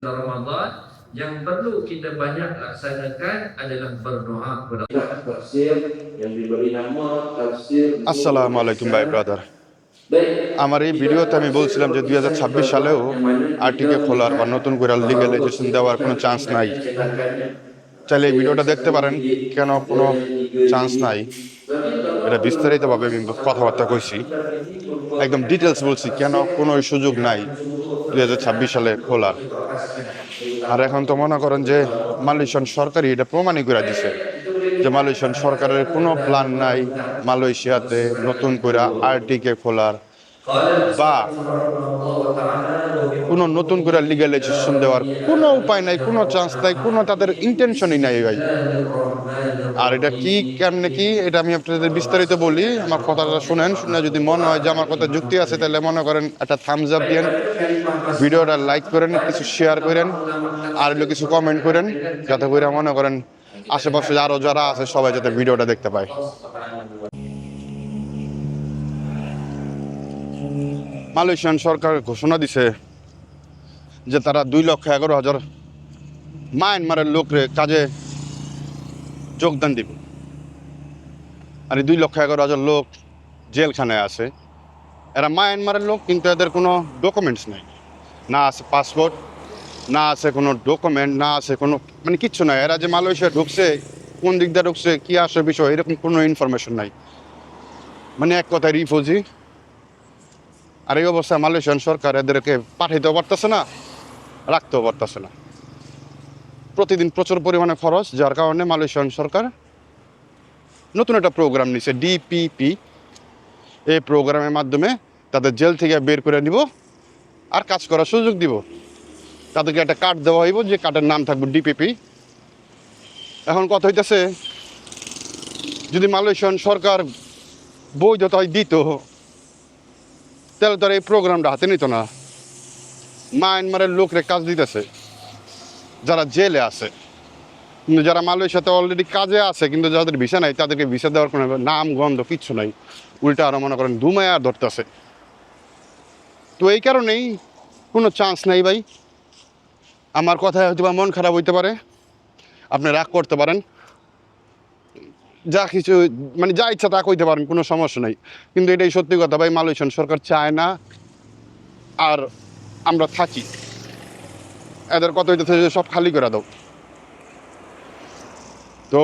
Ramadan yang perlu kita banyak laksanakan adalah berdoa kepada tafsir yang diberi nama tafsir আসসালামু আলাইকুম ভাই brother আমার এই ভিডিওতে আমি বলছিলাম যে দুই হাজার ছাব্বিশ সালেও আরটিকে খোলার বা নতুন করে লিগালাইজেশন দেওয়ার কোনো চান্স নাই চাইলে এই ভিডিওটা দেখতে পারেন কেন কোনো চান্স নাই। এটা বিস্তারিতভাবে আমি কথাবার্তা কইছি। একদম ডিটেলস বলছি কেন কোনো সুযোগ নাই। দুই হাজার ছাব্বিশ সালে খোলার আর এখন তো মনে করেন যে মালয়েশিয়ান সরকারই এটা প্রমাণই করে দিছে যে মালয়েশিয়ান সরকারের কোনো প্ল্যান নাই মালয়েশিয়াতে নতুন করে আরটিকে খোলার বা কোনো নতুন করে লিগালাইজেশন দেওয়ার কোনো উপায় নাই, কোনো চান্স নাই, কোনো তাদের ইন্টেনশনই নাই ভাই। আর এটা কি, কেমনে কি, এটা আমি আপনাদের বিস্তারিত বলি, আমার কথাটা শুনেন, শুনে যদি মনে হয় যে আমার কথা যুক্তি আছে, তাহলে মনে করেন একটা থামস আপ দিয়েন, ভিডিওটা লাইক করেন, কিছু শেয়ার করেন, আর হলো কিছু কমেন্ট করেন, যাতে করে মনে করেন আশেপাশে আরও যারা আছে, সবাই যাতে ভিডিওটা দেখতে পায়। মালয়েশিয়ান সরকার ঘোষণা দিছে যে তারা দুই লক্ষ এগারো হাজার মায়ানমারের লোকরে কাজে যোগদান দিব। আর দুই লক্ষ এগারো হাজার লোক জেলখানায় আছে। এরা মায়ানমারের লোক, কিন্তু এদের কোনো ডকুমেন্টস নেই। না আছে পাসপোর্ট না আছে কোনো ডকুমেন্ট না আছে কোনো মানে কিচ্ছু নাই। এরা যে মালয়েশিয়া ঢুকছে, কোন দিক দিয়ে ঢুকছে, কী আসে বিষয়, এরকম কোনো ইনফরমেশন নাই। মানে এক কথায় রিফিউজি আর এই অবস্থায় মালয়েশিয়ান সরকার এদেরকে পাঠাইতেও পারতেছে না, রাখতেও পারতেছে না। প্রতিদিন প্রচুর পরিমাণে খরচ, যার কারণে মালয়েশিয়ান সরকার নতুন একটা প্রোগ্রাম নিছে ডিপিপি এই প্রোগ্রামের মাধ্যমে তাদের জেল থেকে বের করে নিব আর কাজ করার সুযোগ দিব। তাদেরকে একটা কার্ড দেওয়া হইব, যে কার্ডের নাম থাকবে ডিপিপি এখন কথা হইতেছে, যদি মালয়েশিয়ান সরকার বৈধতায় দিত তাহলে তারা এই প্রোগ্রামটা হাতে নিত না। মায়ানমারের লোকরে কাজ দিতেছে। যারা জেলে আছে। কিন্তু যারা মালয়েশিয়াতে অলরেডি কাজে আছে, কিন্তু যাদের ভিসা নাই, তাদেরকে ভিসা দেওয়ার কোনো নাম, গন্ধ কিচ্ছু নাই। উল্টা আরও মনে করেন দুমায়া ধরতেছে। তো এই কারণেই কোনো চান্স নাই ভাই। আমার কথায় হয়তো বা মন খারাপ হইতে পারে। আপনি রাগ করতে পারেন। যা কিছু মানে যা ইচ্ছা তা কইতে পারেন, কোনো সমস্যা নাই। কিন্তু এটাই সত্যি কথা ভাই মালয়েশিয়ান সরকার চায় না আর আমরা থাকি। এদের কত সব খালি করে দাও। তো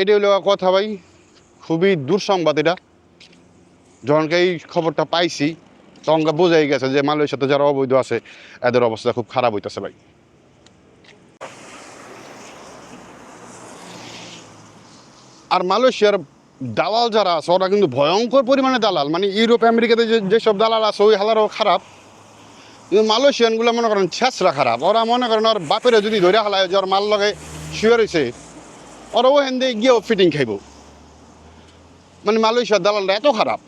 এটাই হলো কথা ভাই, খুবই দুঃসংবাদ এটা। যখনকে এই খবরটা পাইছি তখনকে বোঝাই গেছে যে মালয়েশিয়াতে যারা অবৈধ আছে, এদের অবস্থা খুব খারাপ হইতেছে ভাই। আর মালয়েশিয়ার দালাল যারা আছে, ওরা কিন্তু ভয়ঙ্কর পরিমাণে দালাল। মানে ইউরোপ, আমেরিকাতে যে যেসব দালাল আছে, ওই হালারও খারাপ। কিন্তু মালয়েশিয়ানগুলো মনে করেন ছেঁচড়া খারাপ। ওরা মনে করেন ওর বাপেরে যদি ধরে হালায়, যে ওর মাল লগে শুয়ে রয়েছে ওরা ও হেন দিয়ে গিয়েও ফিটিং খাইব। মানে মালয়েশিয়ার দালালটা এত খারাপ।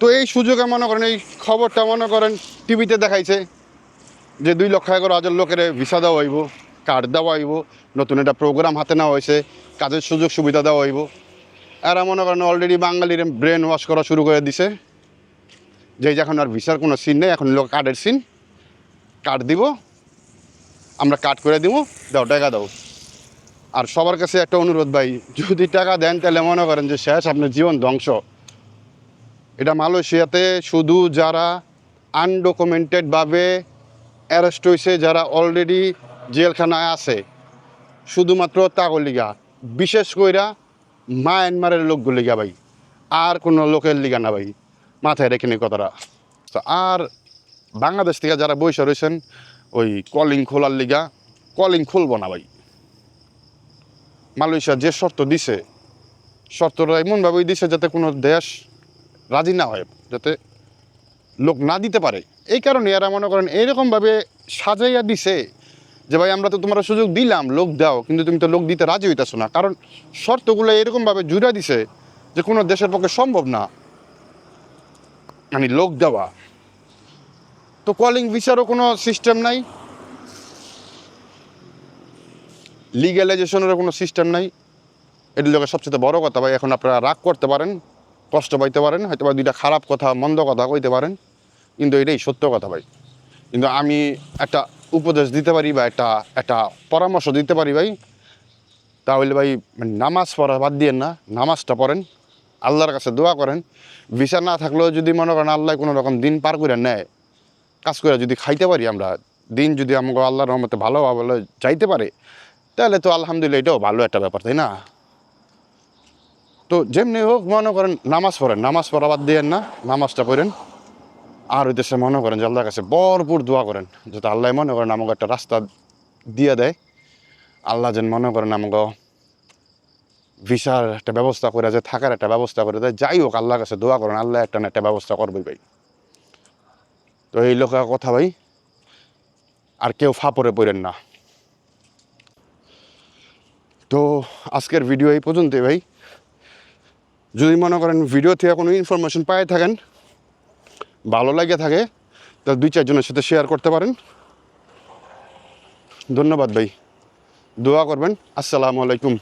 তো এই সুযোগে মনে করেন, এই খবরটা মনে করেন টিভিতে দেখাইছে, যে দুই লক্ষ এগারো হাজার লোকের ভিসা দেওয়া হইব। কার্ড দেওয়া হইব, নতুন একটা প্রোগ্রাম হাতে নেওয়া হয়েছে, কাজের সুযোগ সুবিধা দেওয়া হইব। এরা মনে করেন অলরেডি বাঙালির ব্রেন ওয়াশ করা শুরু করে দিছে। যে যখন আর ভিসার কোনো সিন নেই, এখন লোক কার্ডের সিন কার্ড দিব, আমরা কাট করে দিব, দাও, টাকা দাও। আর সবার কাছে একটা অনুরোধ ভাই, যদি টাকা দেন তাহলে মনে করেন যে শেষ, আপনার জীবন ধ্বংস। এটা মালয়েশিয়াতে শুধু যারা আনডকুমেন্টেডভাবে অ্যারেস্ট হয়েছে যারা অলরেডি জেলখানায় আছে। শুধুমাত্র তাগলিগা বিশেষ কইরা মায়ানমারের লোকগুলিগা ভাই। আর কোনো লোকের লিগা না ভাই। মাথায় রেখে নেই কথাটা। তো আর বাংলাদেশ থেকে যারা বৈশা রয়েছেন, ওই কলিং খোলার লিগা, কলিং খুলবো না ভাই। মালয়েশিয়া যে শর্ত দিছে, শর্তটা এমনভাবেই দিছে যাতে কোনো দেশ রাজি না হয়, যাতে লোক না দিতে পারে। এই কারণে এরা মনে করেন এইরকমভাবে সাজাইয়া দিছে। যে ভাই, আমরা তো তোমরা সুযোগ দিলাম, লোক দাও, কিন্তু তুমি তো লোক দিতে রাজি হইতেছো না। কারণ শর্তগুলো এরকমভাবে জুড়ে দিছে যে কোনো দেশের পক্ষে সম্ভব না। মানে লোক দেওয়া। তো কলিং ভিসারও কোনো সিস্টেম নাই। লিগ্যালাইজেশনেরও কোনো সিস্টেম নাই। এটির লোকের সবচেয়ে বড় কথা ভাই, এখন আপনারা রাগ করতে পারেন, কষ্ট পাইতে পারেন হয়তো বা দুইটা খারাপ কথা, মন্দ কথা কইতে পারেন। কিন্তু এটাই সত্য কথা ভাই। কিন্তু আমি একটা উপদেশ দিতে পারি বা একটা একটা পরামর্শ দিতে পারি ভাই। তাহলে ভাই মানে নামাজ পড়া বাদ দিয়েন না, নামাজটা পড়েন, আল্লাহর কাছে দোয়া করেন। ভিসা না থাকলেও যদি মনে করেন আল্লাহ কোনো রকম দিন পার করে নেয়, কাজ করে যদি খাইতে পারি আমরা, দিন যদি আমাকে আল্লাহর রহমতে ভালো ভালো যাইতে পারে, তাহলে তো আলহামদুলিল্লাহ এটাও ভালো একটা ব্যাপার, তাই না? তো যেমনি হোক মনে করেন নামাজ পড়েন, নামাজ পড়া বাদ দিয়েন না, নামাজটা পড়েন। আর ওই দেশে মনে করেন যে আল্লাহর কাছে ভরপুর দোয়া করেন, যাতে আল্লাহ মনে করেন আমাকে একটা রাস্তা দিয়ে দেয়। আল্লাহ যেন মনে করেন আমাকে ভিসার একটা ব্যবস্থা করে যে থাকার একটা ব্যবস্থা করে দেয়। যাই হোক, আল্লাহর কাছে দোয়া করেন, আল্লাহ একটা না একটা ব্যবস্থা করবে ভাই। তো এই লোকের কথা ভাই, আর কেউ ফাপড়ে পড়েন না। তো আজকের ভিডিও এই পর্যন্তই ভাই। যদি মনে করেন ভিডিও থেকে কোনো ইনফরমেশন পাই থাকেন ভালো লাগে থাকে, তা দুই চারজনের সাথে শেয়ার করতে পারেন। ধন্যবাদ ভাই। দোয়া করবেন। আসসালামু আলাইকুম।